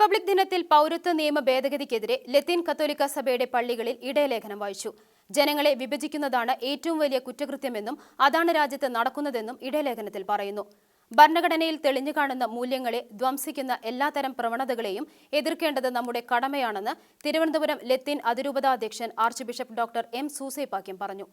Republic ദിനത്തിൽ പൗരത്വ നിയമ ഭേദഗതിക്കെതിരെ ലത്തീൻ കത്തോലിക്ക സഭയുടെ പള്ളികളിൽ ഇടയലേഖനം വായിച്ചു. ജനങ്ങളെ വിഭജിക്കുന്നതാണ് ഏറ്റവും വലിയ കുറ്റകൃത്യമെന്നും അതാണ് രാജ്യത്ത് നടക്കുന്നതെന്നും ഇടയലേഖനത്തിൽ പറയുന്നു. ഭരണഘടനയിൽ തെളിഞ്ഞു കാണുന്ന മൂല്യങ്ങളെ ധ്വംസിക്കുന്ന എല്ലാത്തരം പ്രവണതകളെയും എതിർക്കേണ്ടത് നമ്മുടെ കടമയാണെന്ന് തിരുവനന്തപുരം ലത്തീൻ അതിരൂപതാധ്യക്ഷൻ archbishop doctor M Soosaipakiam പറഞ്ഞു.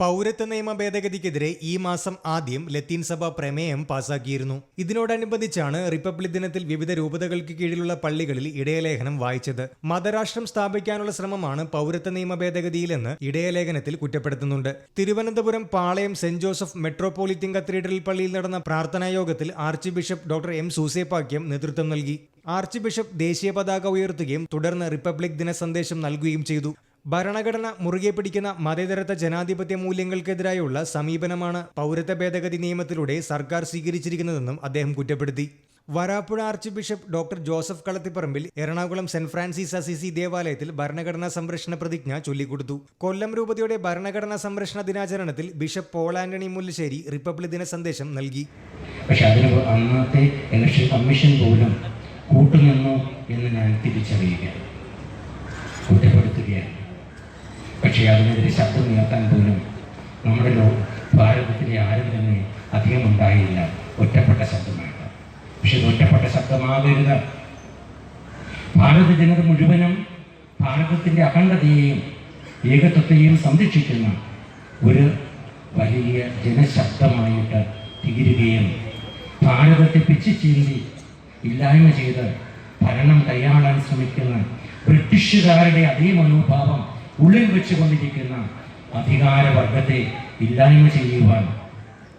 പൗരത്വ നിയമ ഭേദഗതിക്കെതിരെ ഈ മാസം ആദ്യം ലത്തീൻ സഭ പ്രമേയം പാസാക്കിയിരുന്നു. ഇതിനോടനുബന്ധിച്ചാണ് റിപ്പബ്ലിക് ദിനത്തിൽ വിവിധ രൂപതകൾക്ക് കീഴിലുള്ള പള്ളികളിൽ ഇടയലേഖനം വായിച്ചത്. മതരാഷ്ട്രം സ്ഥാപിക്കാനുള്ള ശ്രമമാണ് പൗരത്വ നിയമ ഭേദഗതിയിലെന്ന് ഇടയലേഖനത്തിൽ കുറ്റപ്പെടുത്തുന്നുണ്ട്. Thiruvananthapuram Palayam saint Joseph metropolitan cathedral പള്ളിയിൽ നടന്ന പ്രാർത്ഥനാ യോഗത്തിൽ archbishop doctor M Soosaipakiam നേതൃത്വം നൽകി. ആർച്ച് ബിഷപ്പ് ദേശീയ പതാക ഉയർത്തുകയും തുടർന്ന് റിപ്പബ്ലിക് ദിന സന്ദേശം നൽകുകയും ചെയ്തു. ഭരണഘടന മുറുകെ പിടിക്കുന്ന മതേതരത്വ ജനാധിപത്യ മൂല്യങ്ങൾക്കെതിരായുള്ള സമീപനമാണ് പൗരത്വ ഭേദഗതി നിയമത്തിലൂടെ സർക്കാർ സ്വീകരിച്ചിരിക്കുന്നതെന്നും അദ്ദേഹം കുറ്റപ്പെടുത്തി. Varappuzha archbishop doctor Joseph Kalathiparambil Ernakulam saint Francis Assisi ദേവാലയത്തിൽ ഭരണഘടനാ സംരക്ഷണ പ്രതിജ്ഞ ചൊല്ലിക്കൊടുത്തു. കൊല്ലം രൂപതയുടെ ഭരണഘടനാ സംരക്ഷണ ദിനാചരണത്തിൽ bishop Paul Antony Mullassery republic ദിന സന്ദേശം നൽകി. പക്ഷെ ഇലക്ഷൻ കമ്മീഷൻ പോലും കൂട്ടുനിന്നു എന്ന് ഞാൻ തിരിച്ചറിയുകയാണ് കുറ്റപ്പെടുത്തുകയാണ് പക്ഷേ അതിനെതിരെ ശബ്ദം ഉയർത്താൻ പോലും നമ്മുടെ ലോ ഭാരതത്തിലെ ആരും തന്നെ അധികം ഉണ്ടായില്ല. ഒറ്റപ്പെട്ട ശബ്ദമായിട്ട്. പക്ഷെ ഇത് ഒറ്റപ്പെട്ട ശബ്ദമാകരുത്. ഭാരത ജനത മുഴുവനും ഭാരതത്തിന്റെ അഖണ്ഡതയെയും ഏകത്വത്തെയും സംരക്ഷിക്കുന്ന ഒരു വലിയ ജനശബ്ദമായിട്ട് തീരുകയും ഭാരതത്തെ പിച്ചു ചീന്തി ഇല്ലായ്മ ചെയ്ത് ഭരണം കൈയാളാൻ ശ്രമിക്കുന്ന ബ്രിട്ടീഷുകാരുടെ അതേ മനോഭാവം ഉള്ളിൽ വെച്ചുകൊണ്ടിരിക്കുന്ന അധികാരവർഗത്തെ ഇല്ലായ്മ ചെയ്യുവാൻ.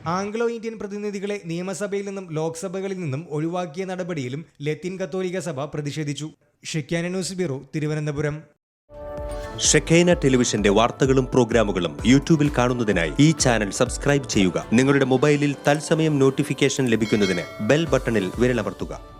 ആംഗ്ലോ ഇന്ത്യൻ പ്രതിനിധികളെ നിയമസഭയിൽ നിന്നും ലോക്സഭകളിൽ നിന്നും ഒഴിവാക്കിയ നടപടിയിലും ലത്തീൻ കത്തോലിക സഭ പ്രതിഷേധിച്ചു. Shekinah news bureau Thiruvananthapuram. Shekinah ടെലിവിഷന്റെ വാർത്തകളും പ്രോഗ്രാമുകളും യൂട്യൂബിൽ കാണുന്നതിനായി ഈ ചാനൽ സബ്സ്ക്രൈബ് ചെയ്യുക. നിങ്ങളുടെ മൊബൈലിൽ തത്സമയം നോട്ടിഫിക്കേഷൻ ലഭിക്കുന്നതിന് ബെൽ ബട്ടണിൽ വിരലമർത്തുക.